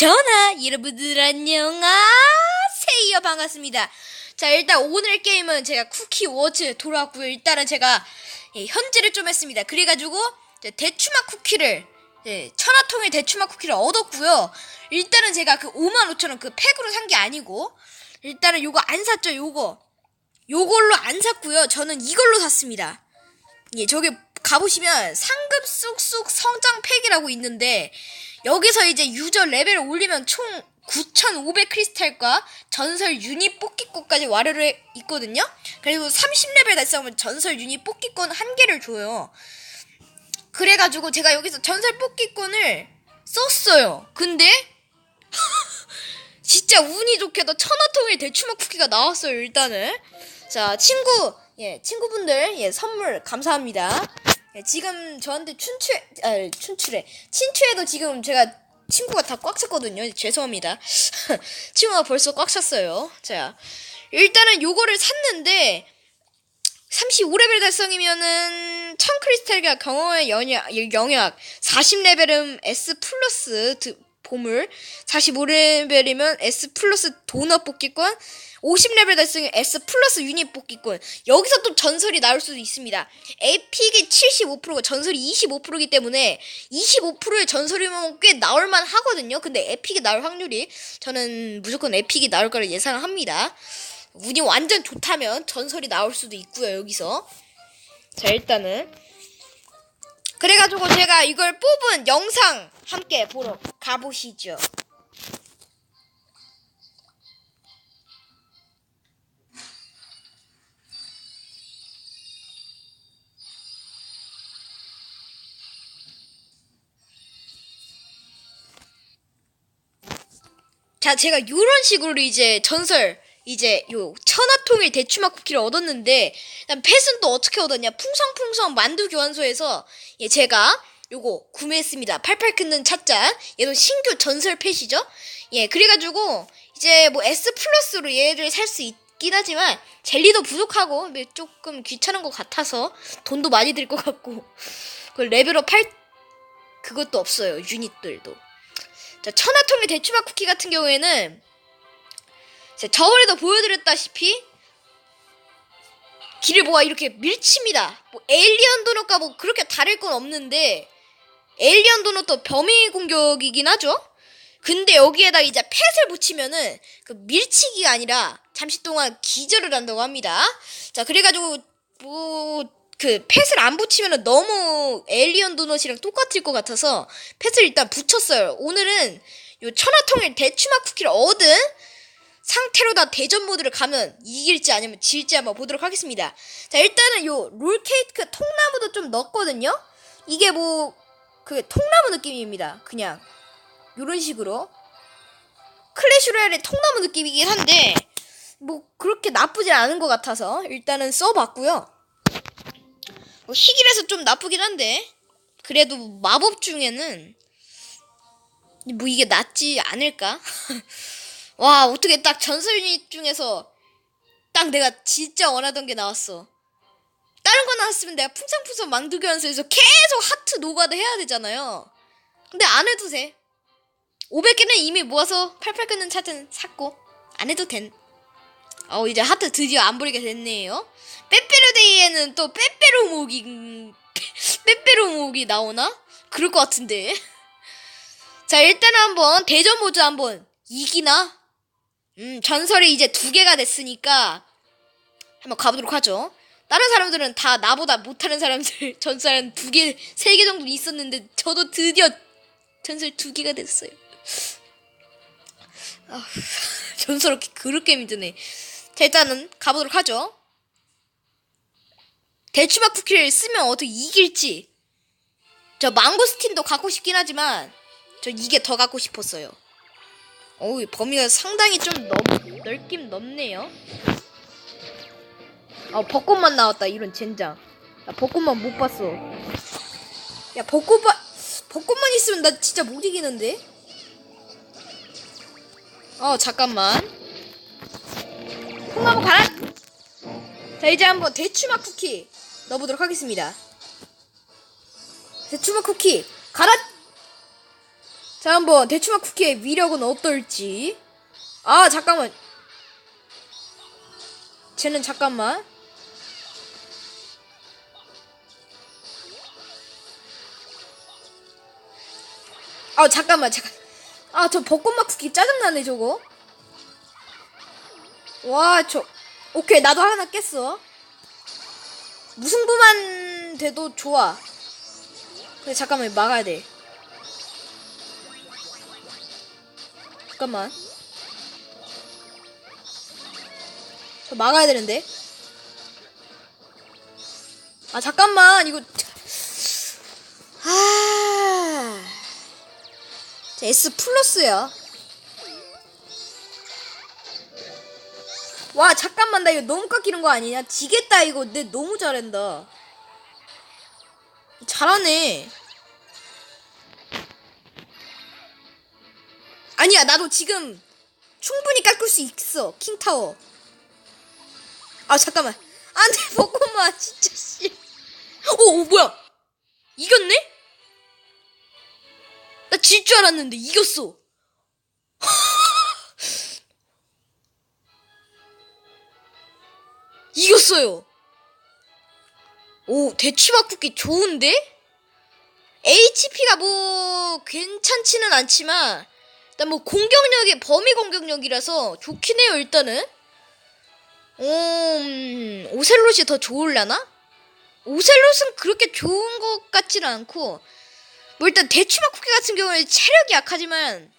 전하 여러분들 안녕하세요. 반갑습니다. 자 일단 오늘 게임은 제가 쿠키 워즈 돌아왔고요. 일단은 제가 예, 현질을 좀 했습니다. 그래가지고 대추맛 쿠키를 예, 천하통일 대추맛 쿠키를 얻었고요. 일단은 제가 그 55,000원 그 팩으로 산 게 아니고 일단은 요거 안 샀죠 요거. 요걸로 안 샀고요. 저는 이걸로 샀습니다. 예 저기 가보시면 상급 쑥쑥 성장 팩이라고 있는데 여기서 이제 유저 레벨을 올리면 총 9,500 크리스탈과 전설 유닛 뽑기권까지 와르르 해- 있거든요. 그리고 30레벨 달성하면 전설 유닛 뽑기권 한 개를 줘요. 그래가지고 제가 여기서 전설 뽑기권을 썼어요. 근데 진짜 운이 좋게도 천하통일 대추맛 쿠키가 나왔어요. 일단은 자 친구 예 친구분들 예 선물 감사합니다. 예, 지금 저한테 춘추 아 춘추래 친추에도 지금 제가 친구가 다 꽉 찼거든요. 죄송합니다. 친구가 벌써 꽉 찼어요. 자 일단은 요거를 샀는데 35레벨 달성이면은 1000 크리스탈과 경험의 영역, 영역 40레벨은 S 플러스 드- 보물 45레벨이면 S 플러스 도넛 뽑기권 50레벨 달성이 S 플러스 유닛 뽑기권 여기서 또 전설이 나올 수도 있습니다. 에픽이 75%고 전설이 25%이기 때문에 25%의 전설이면 꽤 나올만 하거든요. 근데 에픽이 나올 확률이 저는 무조건 에픽이 나올 거라 예상을 합니다. 운이 완전 좋다면 전설이 나올 수도 있고요 여기서. 자 일단은. 그래가지고 제가 이걸 뽑은 영상 함께 보러 가보시죠 자, 제가 요런 식으로 이제 전설, 이제 요 천하통일 대추맛 쿠키를 얻었는데, 일단 펫은 또 어떻게 얻었냐? 풍성풍성 만두 교환소에서, 예, 제가 요거 구매했습니다. 팔팔 끓는 찻잔. 얘도 신규 전설 펫이죠? 예, 그래가지고, 이제 뭐 S 플러스로 얘를 살 수 있긴 하지만, 젤리도 부족하고, 뭐 조금 귀찮은 것 같아서, 돈도 많이 들 것 같고, 그 레벨업 할, 그것도 없어요. 유닛들도. 자, 천하통일 대추맛 쿠키 같은 경우에는 저번에도 보여드렸다시피 길을 뭐가 이렇게 밀칩니다. 뭐 에일리언 도넛과 뭐 그렇게 다를 건 없는데 에일리언 도넛도 범위 공격이긴 하죠. 근데 여기에다 이제 펫을 붙이면은 그 밀치기가 아니라 잠시 동안 기절을 한다고 합니다. 자, 그래가지고 뭐 그 펫을 안 붙이면은 너무 에일리언 도넛이랑 똑같을 것 같아서 펫을 일단 붙였어요. 오늘은 요 천하통일 대추맛 쿠키를 얻은 상태로 다 대전 모드를 가면 이길지 아니면 질지 한번 보도록 하겠습니다. 자, 일단은 요 롤케이크 통나무도 좀 넣었거든요. 이게 뭐 그 통나무 느낌입니다. 그냥 요런 식으로 클래시 로얄의 통나무 느낌이긴 한데 뭐 그렇게 나쁘진 않은 것 같아서 일단은 써봤고요. 뭐 희귀라서 좀 나쁘긴 한데 그래도 마법 중에는 뭐 이게 낫지 않을까? 와 어떻게 딱 전설 유닛 중에서 딱 내가 진짜 원하던 게 나왔어. 다른 거 나왔으면 내가 풍성풍성 망두교 연수에서 계속 하트 노가다 해야 되잖아요. 근데 안 해도 돼. 500개는 이미 모아서 팔팔 끓는 차든 샀고 안 해도 된. 어 이제 하트 드디어 안 버리게 됐네요. 빼빼로데이에는 또 빼빼로 모기 빼빼로 모기 나오나? 그럴 것 같은데. 자 일단 한번 대전 모드 한번 이기나? 음 전설이 이제 두 개가 됐으니까 한번 가보도록 하죠. 다른 사람들은 다 나보다 못하는 사람들 전설은 두 개, 세 개 정도 있었는데 저도 드디어 전설 두 개가 됐어요. 아, 전설 그렇게 그렇게 힘드네. 자 일단은 가보도록 하죠. 대추맛 쿠키를 쓰면 어떻게 이길지. 저 망고스틴도 갖고 싶긴 하지만 저 이게 더 갖고 싶었어요. 어우 범위가 상당히 좀 넓, 넓긴 넓네요. 아 벚꽃만 나왔다 이런 젠장. 야 벚꽃만 못 봤어. 야 벚꽃만 벚꽃만 있으면 나 진짜 못 이기는데. 어 잠깐만. 통나무 가라. 자 이제 한번 대추맛 쿠키 넣어보도록 하겠습니다. 대추맛 쿠키 가라. 자, 한번 대추맛 쿠키의 위력은 어떨지. 아, 잠깐만. 쟤는 잠깐만. 아, 잠깐만, 잠깐. 아, 저 벚꽃맛 쿠키 짜증나네, 저거. 와, 저. 오케이, 나도 하나 깼어. 무승부만 돼도 좋아. 근데 잠깐만, 막아야 돼. 잠깐만. 저 막아야 되는데. 아, 잠깐만, 이거. 아. 자, S 플러스야. 와, 잠깐만, 나 이거 너무 깎이는 거 아니냐? 지겠다, 이거. 내 너무 잘한다. 잘하네. 아니야, 나도 지금 충분히 깎을 수 있어. 킹타워. 아, 잠깐만. 안 돼, 벚꽃만, 진짜, 씨. 오, 오, 뭐야? 이겼네? 나 질 줄 알았는데, 이겼어. 이겼어요. 오, 쿠키 좋은데? HP가 뭐 괜찮지는 않지만 일단 뭐 공격력이 범위 공격력이라서 좋긴 해요 일단은. 음, 오셀롯이 더 좋을라나? 오셀롯은 그렇게 좋은 것 같지는 않고 뭐 일단 쿠키 같은 경우는 체력이 약하지만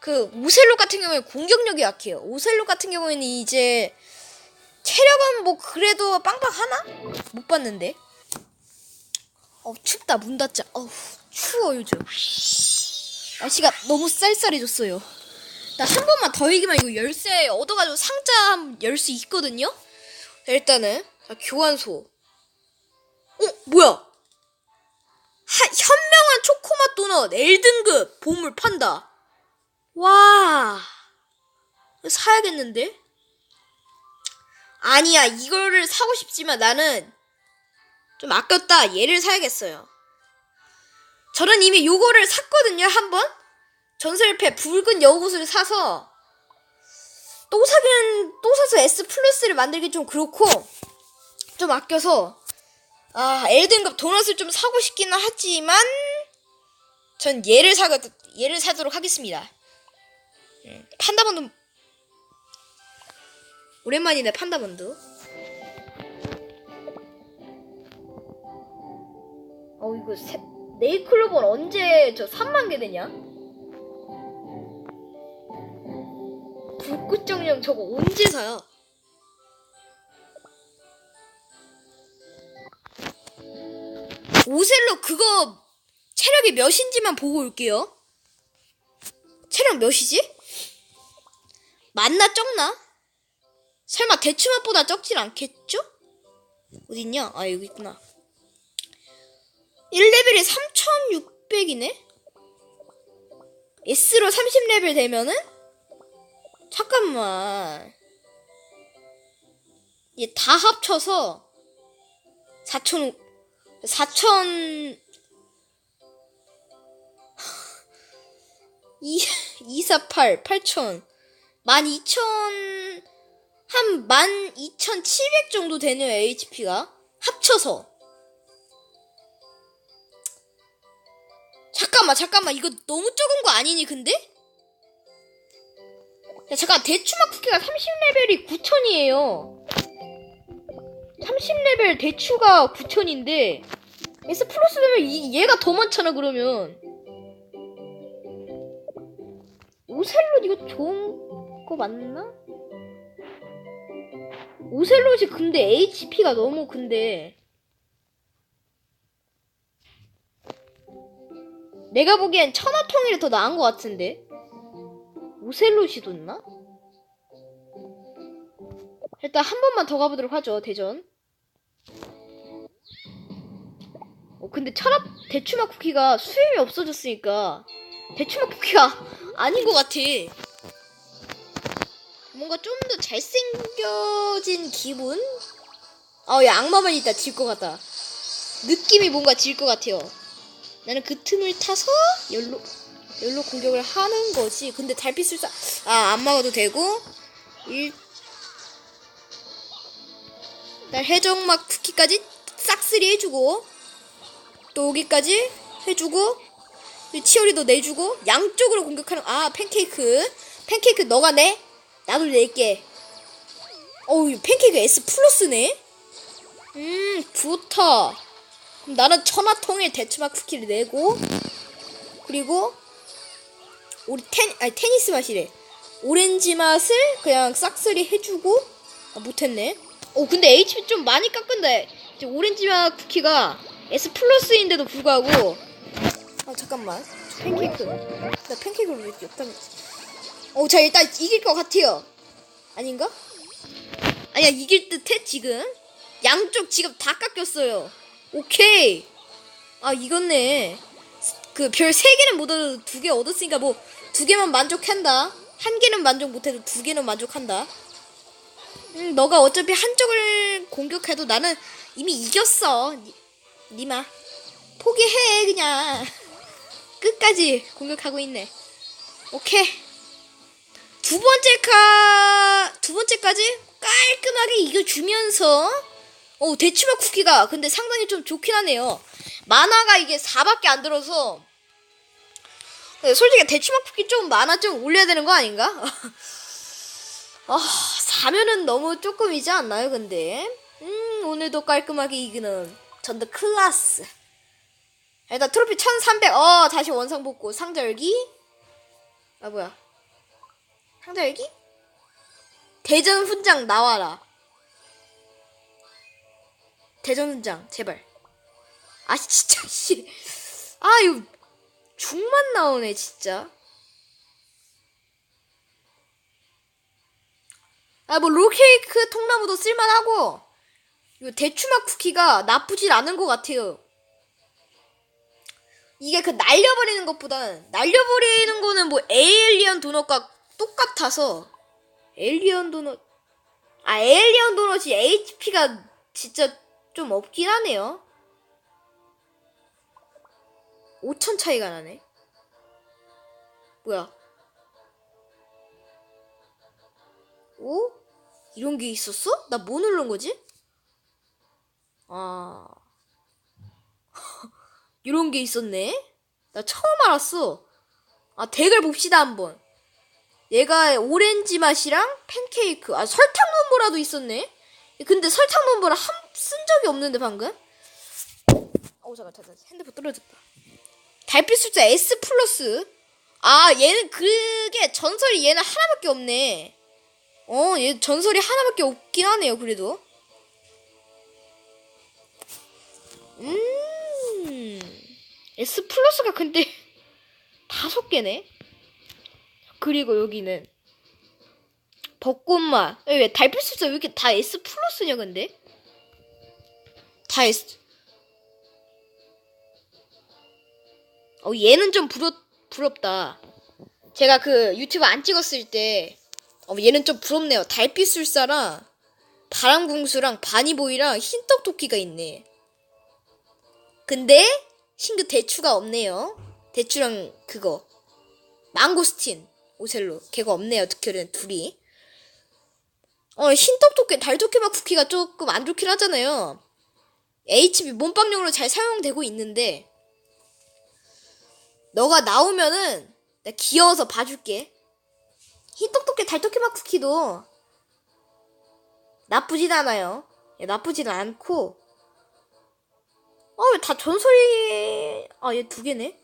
그 오셀롯 같은 경우에 공격력이 약해요. 오셀롯 같은 경우에는 이제 체력은 뭐 그래도 빵빵 하나? 못 봤는데. 어 춥다 문 닫자. 어우 추워 요즘. 날씨가 너무 쌀쌀해졌어요. 나 한 번만 더 이기면 이거 열쇠 얻어가지고 상자 열 수 있거든요. 자, 일단은 자, 교환소. 어 뭐야? 하, 현명한 초코맛 도넛 L등급 보물 판다. 와 사야겠는데? 아니야, 이거를 사고 싶지만 나는 좀 아꼈다. 얘를 사야겠어요. 저는 이미 요거를 샀거든요, 한 번? 전설패 붉은 여우옷을 사서 또 사기는 또 사서 S 플러스를 만들기 좀 그렇고 좀 아껴서 아, L등급 도넛을 좀 사고 싶기는 하지만 전 얘를 사 얘를 사도록 하겠습니다. 음, 판다본도 오랜만이네 판다본드. 어 이거 세, 네이클로버 언제 저 3만 개 되냐? 불꽃 정령 저거 언제 사야? 오셀로 그거 체력이 몇인지만 보고 올게요. 체력 몇이지? 맞나 적나? 설마 대추맛보다 적진 않겠죠? 어딨냐? 아 여기 있구나 1레벨이 3600이네? S로 30레벨 되면은? 잠깐만 얘 다 합쳐서 4천 4천 2, 248 8천 12,000 한 12,700 정도 되네요, HP가. 합쳐서. 잠깐만, 잠깐만. 이거 너무 적은 거 아니니, 근데? 야, 잠깐, 대추맛 쿠키가 30레벨이 9,000이에요. 30레벨 대추가 9,000인데, S 플러스 되면 이, 얘가 더 많잖아, 그러면. 오셀롯 이거 좋은 거 맞나? 오셀롯이 근데 HP가 너무 근데. 내가 보기엔 천하통일이 더 나은 것 같은데? 오셀롯이 뒀나? 일단 한 번만 더 가보도록 하죠 대전. 어 근데 천하 대추맛 쿠키가 수염이 없어졌으니까 대추맛 쿠키가 아닌 것 같아 뭔가 좀 더 잘생겨진 기분? 아, 야, 악마만 있다. 질 것 같다. 느낌이 뭔가 질 것 같아요. 나는 그 틈을 타서 열로 여기로 공격을 하는 거지. 근데 달빛술사 아안 막아도 되고 일 일단 해적막 쿠키까지 싹쓸이 해주고 또 여기까지 해주고 이 치어리도 내주고 양쪽으로 공격하는 아 팬케이크 팬케이크 너가 내 나도 낼게. 어우 팬케이크 S 플러스네? 음 좋다. 그럼 나는 천하통일 대추맛 쿠키를 내고 그리고 우리 텐 아니 테니스 맛이래. 오렌지 맛을 그냥 싹쓸이 해주고 아 못했네. 오 근데 HP 좀 많이 깎은데 이제 오렌지 맛 쿠키가 S 플러스인데도 불구하고. 아 잠깐만. 팬케이크. 나 팬케이크를 왜 이렇 게 없다면 어자 일단 이길 것 같아요. 아닌가? 아니야 이길 듯해 지금? 양쪽 지금 다 깎였어요. 오케이. 아 이겼네. 그별세 개는 못 얻어도 두개 얻었으니까 뭐두 개만 만족한다. 한 개는 만족 못해도 두 개는 만족한다. 음 너가 어차피 한쪽을 공격해도 나는 이미 이겼어. 니, 니마. 포기해 그냥. 끝까지 공격하고 있네. 오케이 두 번째 카, 두 번째까지 깔끔하게 이겨주면서, 오, 대추맛 쿠키가 근데 상당히 좀 좋긴 하네요. 만화가 이게 4밖에 안 들어서, 네, 솔직히 대추맛 쿠키 좀 만화 좀 올려야 되는 거 아닌가? 아, 사면은 너무 조금이지 않나요, 근데? 음, 오늘도 깔끔하게 이기는 전더 클라스. 일단 트로피 1300, 어, 다시 원상 복구, 상자 열기. 아, 뭐야. 상자 열기? 대전 훈장 나와라. 대전 훈장 제발. 아 진짜 씨. 아 이거 죽만 나오네 진짜. 아뭐 롤케이크 통나무도 쓸만하고 이거 대추맛 쿠키가 나쁘진 않은 것 같아요. 이게 그 날려버리는 것보다는 날려버리는 거는 뭐 에일리언 도넛과 똑같아서 에일리언 도넛 아 에일리언 도넛이 HP가 진짜 좀 없긴 하네요. 5천 차이가 나네. 뭐야? 오? 이런 게 있었어? 나 뭐 누른 거지? 아. 이런 게 있었네? 나 처음 알았어. 아, 덱을 봅시다, 한번. 얘가 오렌지 맛이랑 팬케이크, 아, 설탕 눈보라도 있었네? 근데 설탕 눈보라 한, 쓴 적이 없는데, 방금? 어우, 잠깐, 잠깐. 핸드폰 떨어졌다. 달빛 숫자 S 플러스. 아, 얘는 그게 전설이 얘는 하나밖에 없네. 어, 얘 전설이 하나밖에 없긴 하네요, 그래도. 음. S 플러스가 근데 다섯 개네. 그리고 여기는 벚꽃맛. 에, 왜 달빛 숫자 왜 이렇게 다 S 플러스냐 근데? 다 S. 어 얘는 좀 부럽 부럽다. 제가 그 유튜브 안 찍었을 때 어, 얘는 좀 부럽네요. 달빛 술사랑 바람궁수랑 바니보이랑 흰떡토끼가 있네. 근데 신규 대추가 없네요. 대추랑 그거 망고스틴 오셀로 걔가 없네요. 특별히 둘이. 어 흰떡 토끼 달 토끼맛 쿠키가 조금 안 좋긴 하잖아요. HB 몸빵용으로 잘 사용되고 있는데 너가 나오면은 나 귀여워서 봐줄게. 흰떡토끼 달토끼맛 쿠키도 나쁘진 않아요. 예, 나쁘진 않고 어, 왜 다 전설이, 아, 얘 두 개네?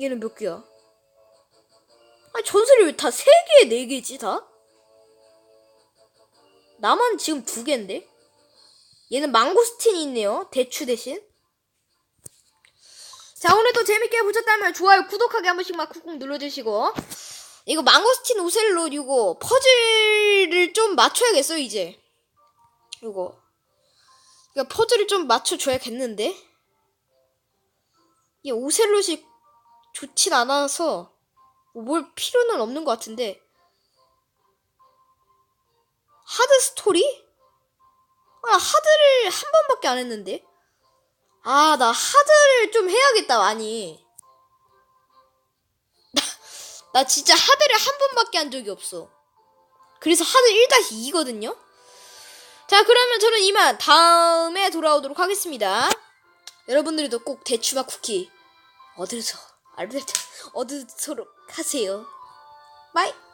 얘는 몇 개야? 아, 전설이 왜 다 세 개, 네 개지, 다? 나만 지금 두 개인데? 얘는 망고스틴이 있네요. 대추 대신. 자, 오늘도 재밌게 보셨다면 좋아요, 구독하기 한 번씩만 꾹꾹 눌러주시고. 이거 망고스틴 오셀로 이거 퍼즐을 좀 맞춰야겠어요, 이제. 이거. 그러니까 퍼즐을 좀 맞춰줘야겠는데? 이 오셀롯이 좋진 않아서 뭐 뭘 필요는 없는 것 같은데 하드 스토리? 아 하드를 한 번밖에 안 했는데 아 나 하드를 좀 해야겠다 많이 나 진짜 하드를 한 번밖에 한 적이 없어. 그래서 하드 1-2거든요. 자, 그러면 저는 이만 다음에 돌아오도록 하겠습니다. 여러분들도 꼭 대추맛 쿠키 얻으서, 알베르트, 얻으도록 하세요. 바이!